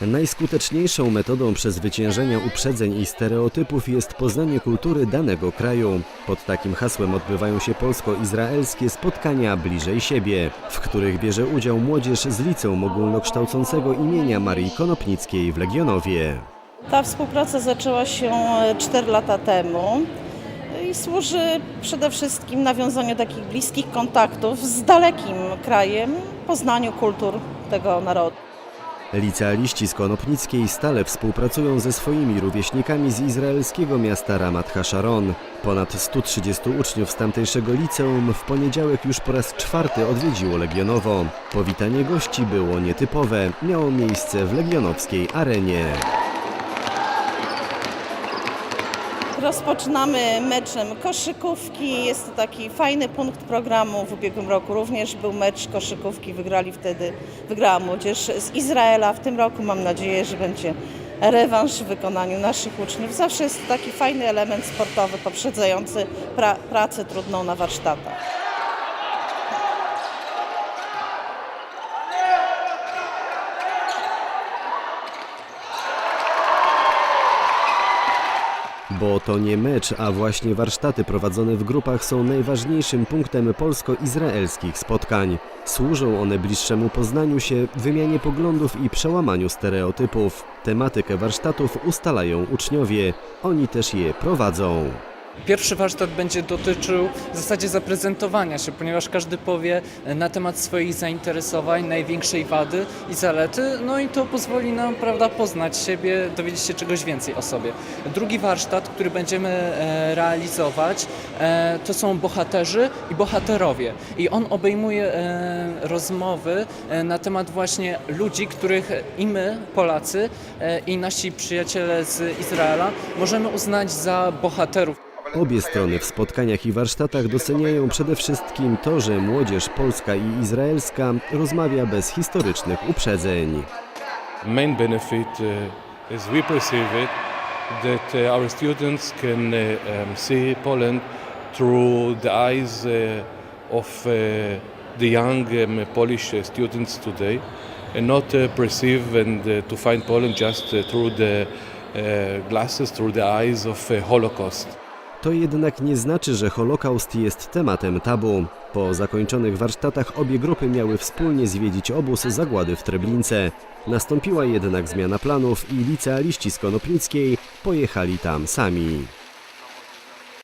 Najskuteczniejszą metodą przezwyciężenia uprzedzeń i stereotypów jest poznanie kultury danego kraju. Pod takim hasłem odbywają się polsko-izraelskie spotkania bliżej siebie, w których bierze udział młodzież z liceum ogólnokształcącego imienia Marii Konopnickiej w Legionowie. Ta współpraca zaczęła się 4 lata temu i służy przede wszystkim nawiązaniu takich bliskich kontaktów z dalekim krajem, poznaniu kultur tego narodu. Licealiści z Konopnickiej stale współpracują ze swoimi rówieśnikami z izraelskiego miasta Ramat Hasharon. Ponad 130 uczniów z tamtejszego liceum w poniedziałek już po raz czwarty odwiedziło Legionowo. Powitanie gości było nietypowe, miało miejsce w legionowskiej arenie. Rozpoczynamy meczem koszykówki. Jest to taki fajny punkt programu. W ubiegłym roku również był mecz koszykówki. Wygrali wtedy, wygrała młodzież z Izraela. W tym roku mam nadzieję, że będzie rewanż w wykonaniu naszych uczniów. Zawsze jest to taki fajny element sportowy poprzedzający pra, pracę trudną na warsztatach. Bo to nie mecz, a właśnie warsztaty prowadzone w grupach są najważniejszym punktem polsko-izraelskich spotkań. Służą one bliższemu poznaniu się, wymianie poglądów i przełamaniu stereotypów. Tematykę warsztatów ustalają uczniowie, oni też je prowadzą. Pierwszy warsztat będzie dotyczył w zasadzie zaprezentowania się, ponieważ każdy powie na temat swoich zainteresowań, największej wady i zalety, no i to pozwoli nam, prawda, poznać siebie, dowiedzieć się czegoś więcej o sobie. Drugi warsztat, który będziemy e, realizować, e, to są bohaterzy i bohaterowie. I on obejmuje e, rozmowy e, na temat właśnie ludzi, których i my, Polacy, e, i nasi przyjaciele z Izraela możemy uznać za bohaterów. Obie strony w spotkaniach i warsztatach doceniają przede wszystkim to, że młodzież polska i izraelska rozmawia bez historycznych uprzedzeń. main benefit uh, as we perceive it that uh, our students can uh, um, see Poland through the eyes uh, of uh, the young um, Polish uh, students today and not uh, perceive and uh, to find Poland just uh, through the uh, glasses, through the eyes of uh, Holocaust. To jednak nie znaczy, że Holokaust jest tematem tabu. Po zakończonych warsztatach obie grupy miały wspólnie zwiedzić obóz zagłady w Treblince. Nastąpiła jednak zmiana planów i licealiści z Konopnickiej pojechali tam sami.